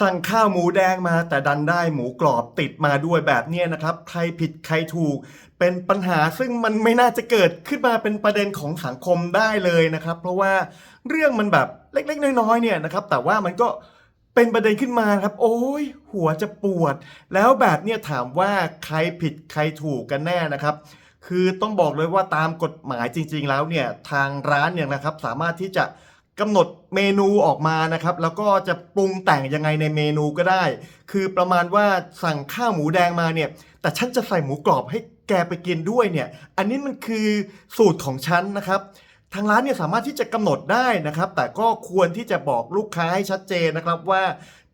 สั่งข้าวหมูแดงมาแต่ดันได้หมูกรอบติดมาด้วยแบบเนี้นะครับ ใครผิดใครถูก เป็นปัญหาซึ่งมันไม่น่าจะเกิดขึ้นมาเป็นประเด็นของสังคมได้เลยนะครับ เพราะว่าเรื่องมันแบบเล็กๆ น้อยๆเนี่ยนะครับแต่ว่ามันก็เป็นประเด็นขึ้นมาครับ โอ้ยหัวจะปวด แล้วแบบเนี้ยถามว่าใครผิดใครถูกกันแน่นะครับ คือต้องบอกเลยว่าตามกฎหมายจริง ๆ แล้วเนี่ยทางร้านเนี่ยนะครับสามารถที่จะ กำหนดเมนูออกมานะครับ แล้วก็จะปรุงแต่งยังไงในเมนูก็ได้ คือประมาณว่าสั่งข้าวหมูแดงมาเนี่ย แต่ฉันจะใส่หมูกรอบให้แกไปกินด้วยเนี่ย อันนี้มันคือสูตรของฉันนะครับ ทางร้านเนี่ยสามารถที่จะกำหนดได้นะครับ แต่ก็ควรที่จะบอกลูกค้าให้ชัดเจนนะครับว่า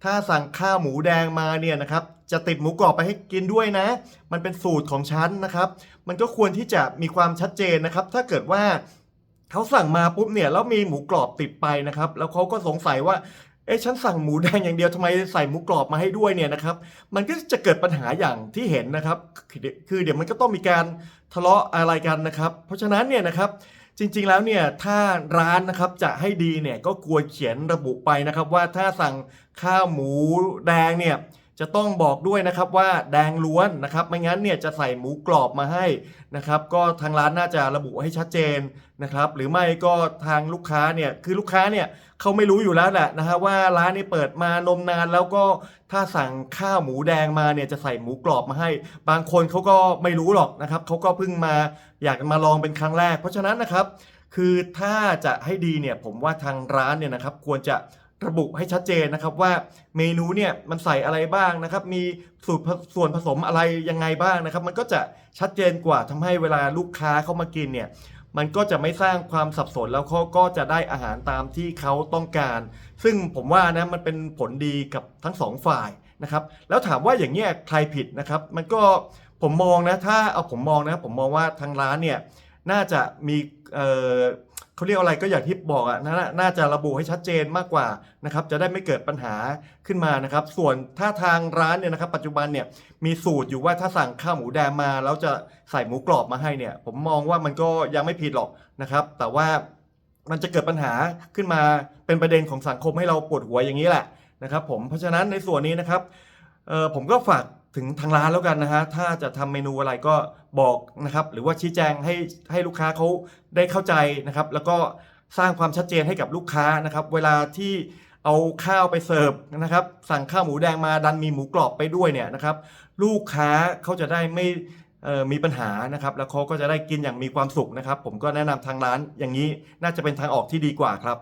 ถ้าสั่งข้าวหมูแดงมาเนี่ยนะครับ จะติดหมูกรอบไปให้กินด้วยนะ มันเป็นสูตรของฉันนะครับ มันก็ควรที่จะมีความชัดเจนนะครับ ถ้าเกิดว่า เขาสั่งมาปุ๊บเนี่ยแล้วมีหมูกรอบติดไปนะครับ แล้วเขาก็สงสัยว่าเอ๊ะฉันสั่งหมูแดงอย่างเดียวทำไมใส่หมูกรอบมาให้ด้วยเนี่ยนะครับ มันก็จะเกิดปัญหาอย่างที่เห็นนะครับ คือคือเดี๋ยวมันก็ต้องมีการทะเลาะอะไรกันนะครับ เพราะฉะนั้นเนี่ยนะครับจริงๆแล้วเนี่ยถ้าร้านนะครับจะให้ดีเนี่ยก็ควรเขียนระบุไปนะครับ ว่าถ้าสั่งข้าวหมูแดงเนี่ย จะต้องบอกด้วยนะครับว่าแดงล้วนนะครับไม่งั้นเนี่ยจะใส่หมูกรอบมาให้นะครับก็ทางร้านน่าจะระบุให้ชัดเจนนะครับหรือไม่ก็ทางลูกค้าเนี่ยคือลูกค้าเนี่ยเขาไม่รู้อยู่แล้วแหละนะฮะว่าร้านนี้เปิดมานมนานแล้วก็ถ้าสั่งข้าวหมูแดงมาเนี่ยจะใส่หมูกรอบมาให้ บางคนเขาก็ไม่รู้หรอกนะครับเขาก็เพิ่งมาอยากมาลองเป็นครั้งแรก เพราะฉะนั้นนะครับคือถ้าจะให้ดีเนี่ยผมว่าทางร้านเนี่ยนะครับควรจะ ระบุให้ชัดเจนนะครับว่าเมนูเนี่ยมันใส่อะไรบ้างนะครับ มีสูตรส่วนผสมอะไรยังไงบ้างนะครับ มันก็จะชัดเจนกว่าทำให้เวลาลูกค้าเข้ามากินเนี่ยมันก็จะไม่สร้างความสับสนแล้วเขาก็จะได้อาหารตามที่เขาต้องการ ซึ่งผมว่านะมันเป็นผลดีกับทั้งสองฝ่ายนะครับ แล้วถามว่าอย่างเงี้ยใครผิดนะครับ มันก็ผมมองนะถ้าเอาผมมองนะผมมองว่าทางร้านเนี่ยน่าจะมี เขาเรียกอะไรก็อย่างที่บอกอะน่าน่าจะระบุให้ชัดเจนมากกว่านะครับจะได้ไม่เกิดปัญหาขึ้นมานะครับ ส่วนถ้าทางร้านเนี่ยนะครับ ปัจจุบันเนี่ยมีสูตรอยู่ว่าถ้าสั่งข้าวหมูแดงมา แล้วจะใส่หมูกรอบมาให้เนี่ย ผมมองว่ามันก็ยังไม่ผิดหรอกนะครับ แต่ว่ามันจะเกิดปัญหาขึ้นมาเป็นประเด็นของสังคมให้เราปวดหัวอย่างนี้แหละนะครับ ผมเพราะฉะนั้นในส่วนนี้นะครับผมก็ฝาก ถึงทางร้านแล้วกันนะฮะถ้าจะทำเมนูอะไรก็บอกนะครับ หรือว่าชี้แจงให้ให้ลูกค้าเขาได้เข้าใจนะครับ แล้วก็สร้างความชัดเจนให้กับลูกค้านะครับ เวลาที่เอาข้าวไปเสิร์ฟนะครับ สั่งข้าวหมูแดงมาดันมีหมูกรอบไปด้วยเนี่ยนะครับ ลูกค้าเขาจะได้ไม่มีปัญหานะครับ แล้วเขาก็จะได้กินอย่างมีความสุขนะครับ ผมก็แนะนำทางร้านอย่างนี้น่าจะเป็นทางออกที่ดีกว่าครับ